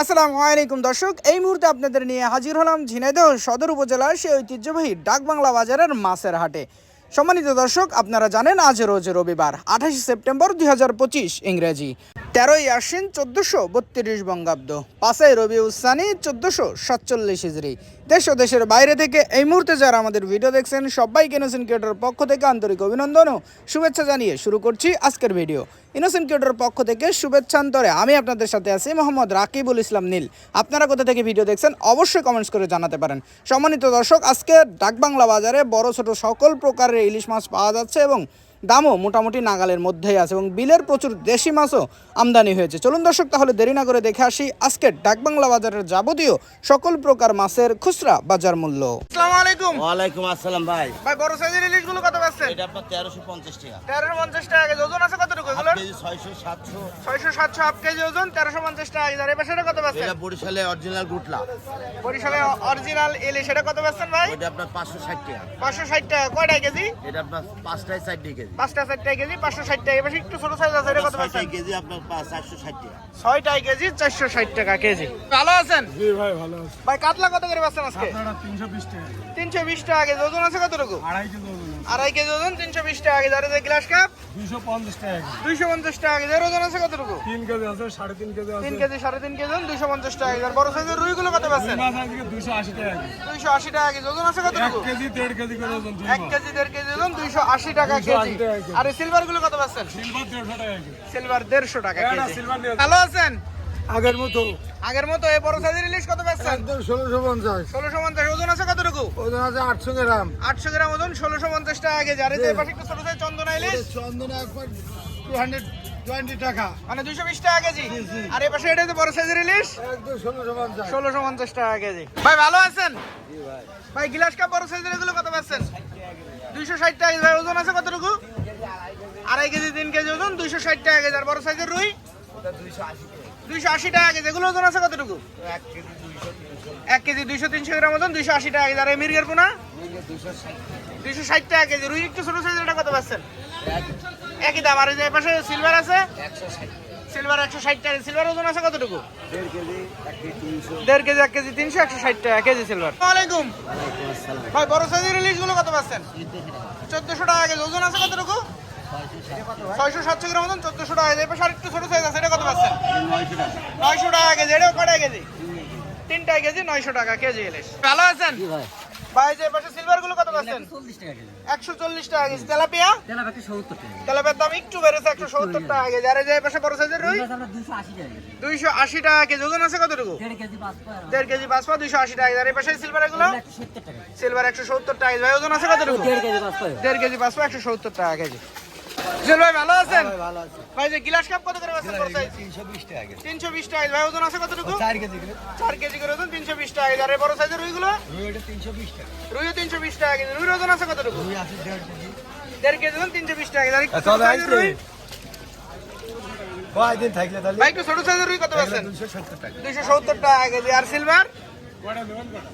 আসসালামু আলাইকুম দর্শক, এই মুহূর্তে আপনাদের নিয়ে হাজির হলাম ঝিনাইদহ সদর উপজেলার সেই ঐতিহ্যবাহী ডাকবাংলা বাজারের মাছের হাটে। সম্মানিত দর্শক, আপনারা জানেন আজ রোজ রবিবার, আঠাশে সেপ্টেম্বর দুই হাজার পঁচিশ ইংরেজি। তেরোই আশ্বিন চোদ্দোশো বত্রিশ বঙ্গাব্দ, পাঁচই রবি উসানি চোদ্দোশো সাতচল্লিশ হিজড়ি। দেশ ও দেশের বাইরে থেকে এই মুহূর্তে যারা আমাদের ভিডিও দেখছেন, সবাইকে ইনোসেন্ট ক্রিয়েটর পক্ষ থেকে আন্তরিক অভিনন্দন ও শুভেচ্ছা জানিয়ে শুরু করছি আজকের ভিডিও। ইনোসেন্ট ক্রিয়েটর পক্ষ থেকে শুভেচ্ছান্তরে আমি আপনাদের সাথে আছি মোহাম্মদ রাকিবুল ইসলাম নীল। আপনারা কোথা থেকে ভিডিও দেখছেন অবশ্যই কমেন্টস করে জানাতে পারেন। সম্মানিত দর্শক, আজকে ডাকবাংলা বাজারে বড় ছোট সকল প্রকারের ইলিশ মাছ পাওয়া যাচ্ছে এবং দামও মোটামুটি নাগালের মধ্যেই আছে এবং বিলের প্রচুর দেশি মাছও আমদানি হয়েছে। চলুন দর্শক, তাহলে দেরি না করে দেখে আসি আজকের ডাকবাংলা বাজারের যাবতীয় সকল প্রকার মাছের খুচরা বাজার মূল্য। আলাইকুম। ওয়ালাইকুম আসসালাম ভাই। ভাই বড় সাইজের ইলিশগুলো কত পাচ্ছেন এটা আপনার তেরোশো পঞ্চাশ টাকা। তেরোশো পঞ্চাশ টাকা কেজি ওজন আছে কতটুকু হাফ এগুলোর? কেজি ছয়শো সাতশো। ছয়শো সাতশো হাফ কেজি ওজন তেরোশো পঞ্চাশ টাকা কেজি। আর এ পাশে কত পাচ্ছেন এটা বরিশালে অরিজিনাল গুটলা। বরিশালে অরিজিনাল ইলিশ এটা কত পাচ্ছেন ভাই? ওইটা আপনার পাঁচশো ষাট টাকা। পাঁচশো ষাট টাকা। কয়টা কেজি? এটা আপনার পাঁচটায় ষাট টাকা কেজি। পাঁচটা ষাট টাকা কেজি পাঁচশো ষাট টাকা। এবার একটু ছোট সাইজ আছে এটা কত পাচ্ছেন? কেজি আপনার পাঁচ চারশো ষাট টাকা। ছয়টাই কেজি চারশো ষাট টাকা কেজি। ভালো আছেন? জি ভাই ভালো আছে। ভাই কাতলা কত করে পাচ্ছেন আজকে? আপনারা তিনশো বিশ টাকা। তিনশো বিশ টাকা কেজি ওজন আছে কতটুকু? আড়াই কেজি ওজন তিনশো বিশ টাকা কেজি আর গ্লাস কাপ দুইশো পঞ্চাশ টাকা দুইশো পঞ্চাশ টাকা কেজি ওজন আছে কতটুকু? তিন কেজি আছে সাড়ে তিন কেজি তিন কেজি সাড়ে তিন কেজি ওজন দুইশো পঞ্চাশ টাকা কেজি আর বড় সাইজের রুইগুলো কত পাচ্ছেন? দুইশো আশি টাকা কেজি দুইশো আশি টাকা কেজি ওজন আছে এক কতটুকু কেজি দেড় কেজি করে ওজন এক কেজি দেড় কেজি ওজন দুইশো আশি টাকা 280 কেজি। আর এই সিলভারগুলো কত পাচ্ছেন? সিলভার দেড়শো টাকা সিলভার দেড়শো টাকা এটা কেজি। ভালো আছেন? আগের মতো। আগের মতো এই বড় সাইজের ইলিশ কত পাচ্ছেন একদম ষোলোশো পঞ্চাশ। ষোলোশো পঞ্চাশ ওজন আছে কতটুকু? ওজন আছে আটশো গ্রাম। আটশো গ্রাম ওজন ষোলোশো পঞ্চাশ টাকা কেজি। আর এই পাশে একটু ছোট সাইজ চন্দনা ইলিশ? চন্দনা একবার টু হান্ড্রেড টোয়েন্টি টাকা। মানে দুইশো বিশ টাকা কেজি। আর এই পাশে এটা যে বড় সাইজের ইলিশ? ষোলোশো পঞ্চাশ। টাকা কেজি। ভাই ভালো আছেন? ভাই গিলাস কাপ বড় সাইজের এগুলো কত পাচ্ছেন দুইশো ষাট টাকা ভাই ওজন আছে কতটুকু? আড়াই কেজি তিন কেজি ওজন দুইশো ষাট টাকা কেজি। আর বড় সাইজের রুই? দুইশো আশি টাকা কেজি। এগুলো ওজন আছে কতটুকু? এক কেজি দুইশো তিনশো। গ্রাম ওজন দুইশো আশি টাকা কেজি। আর মির্গের পোনা? দুইশো ষাট টাকা। কেজি। রুই একটু ছোট কত পাচ্ছেন? একই দাম। আর এই যে পাশে সিলভার আছে? সিলভার একশো ষাট টাকা সিলভার ওজন আছে কতটুকু? দেড় কেজি এক কেজি তিনশো। একশো ষাট টাকা কেজি সিলভার আলাইকুম। ভাই বড় সাইজের কত পাচ্ছেন? চোদ্দশো টাকা। কেজি। ওজন আছে কতটুকু? ছয়শো সাতশো গ্রাম ওজন চোদ্দশো টাকা এবার একটু ছোট সাইজ আছে। নয়শো টাকা কেজি এটাও কটা কেজি? তিনটা কেজি নয়শো টাকা কেজি ইলিশ। ভালো আছেন? ভাই। যে পাশে সিলভারগুলো কত পাচ্ছেন? একশো চল্লিশ টাকা কেজি। তেলাপিয়া? তেলাপিয়ার দাম একটু বেড়েছে একশো সত্তর টাকা কেজি। আর যে পাশে বড় সাইজের রুই? দুইশো আশি টাকা কেজি। ওজন আছে কতটুকু? দেড় কেজি পাঁচ পা দুইশো আশি টাকা আর এই পাশে সিলভার এগুলো? সিলভার একশো সত্তর টাকা ভাই ওজন আছে কতটুকু? দেড় কেজি পাঁচ পা একশো সত্তর টাকা কেজি। জুয়েল ভাই ভালো আছেন? ভাই যে গিলাস কাপ কত করে পাচ্ছেন বড় সাইজ তিনশো বিশ টাকা ভাই ওজন আছে কতটুকু? চার কেজি করে। ওজন তিনশো বিশ টাকা আর বড় সাইজের রুইগুলো? রুইও তিনশো বিশ টাকা কেজি রুইর ওজন আছে কতটুকু? দেড় কেজি। ওজন তিনশো বিশ টাকা কেজি। আর একটু ছোট সাইজের রুই? কয়দিন থাকলে তাহলে? ভাই একটু ছোট সাইজের রুই কত টাকা দুইশো সত্তর টাকা। কেজি আর সিলভার কয়টা দেবেন কয়টা